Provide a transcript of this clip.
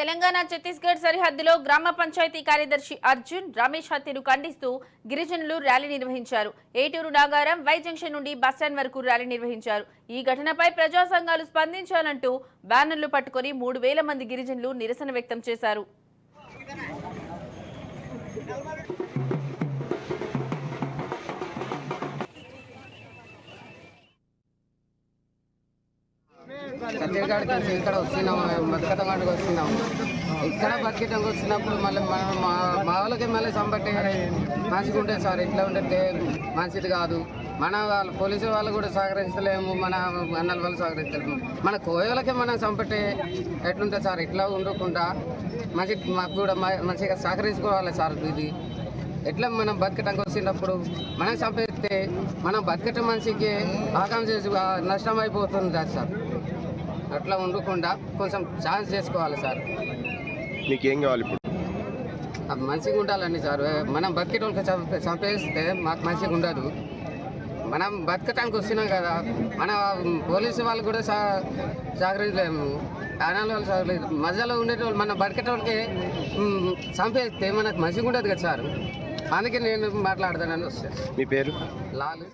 తెలంగాణ ఛత్తీస్గఢ్ సరిహద్దులో గ్రామ పంచాయతీ కార్యదర్శి అర్జున్ రమేష్ హత్యను ఖండిస్తూ గిరిజనులు ర్యాలీ నిర్వహించారు. ఏటూరు నాగారం వై జంక్షన్ నుండి బస్టాండ్ వరకు ర్యాలీ నిర్వహించారు. ఈ ఘటనపై ప్రజా సంఘాలు స్పందించాలంటూ బ్యానర్లు పట్టుకొని మూడు వేల మంది గిరిజనులు నిరసన వ్యక్తం చేశారు. ఛత్తీస్గఢ్కి వచ్చి ఇక్కడ వస్తున్నాము బతుకతమాటకు వస్తున్నాము ఇక్కడ బతికేటంకి వచ్చినప్పుడు మళ్ళీ మా మా వాళ్ళకి మళ్ళీ సంబట్టి మంచిగా ఉంటుంది సార్ ఇట్లా ఉంటే మంచిది కాదు. మన వాళ్ళు పోలీసు వాళ్ళు కూడా సహకరించలేము మన అన్నల వాళ్ళు సహకరించలేము. మన కోయలకి మనం చంపటే ఎట్లుంటుంది సార్ ఇట్లా ఉండకుండా మంచి మాకు కూడా మంచిగా సహకరించుకోవాలి సార్ ఇది. ఎట్లా మనం బతకటానికి వచ్చినప్పుడు మనం చంపేస్తే మనం బతకటం మనిషికి ఆకాంక్ష నష్టం అయిపోతుంది సార్. అట్లా ఉండకుండా కొంచెం ఛాన్స్ చేసుకోవాలి సార్. మీకేం కావాలి ఇప్పుడు? మంచిగా ఉండాలండి సార్. మనం బతికేటోళ్ళకి చంపే చంపేస్తే మాకు మంచిగా ఉండదు. మనం బతకటానికి వస్తున్నాం కదా. మన పోలీసు వాళ్ళు కూడా సహ సహకరించలేము. ఆనాల వాళ్ళు మధ్యలో ఉండేటోళ్ళు మనం బతికేటోళ్ళకి చంపేస్తే మనకు మంచిగా ఉండదు కదా సార్. అందుకే నేను మాట్లాడతానని వస్తాను మీ పేరు? లాలు.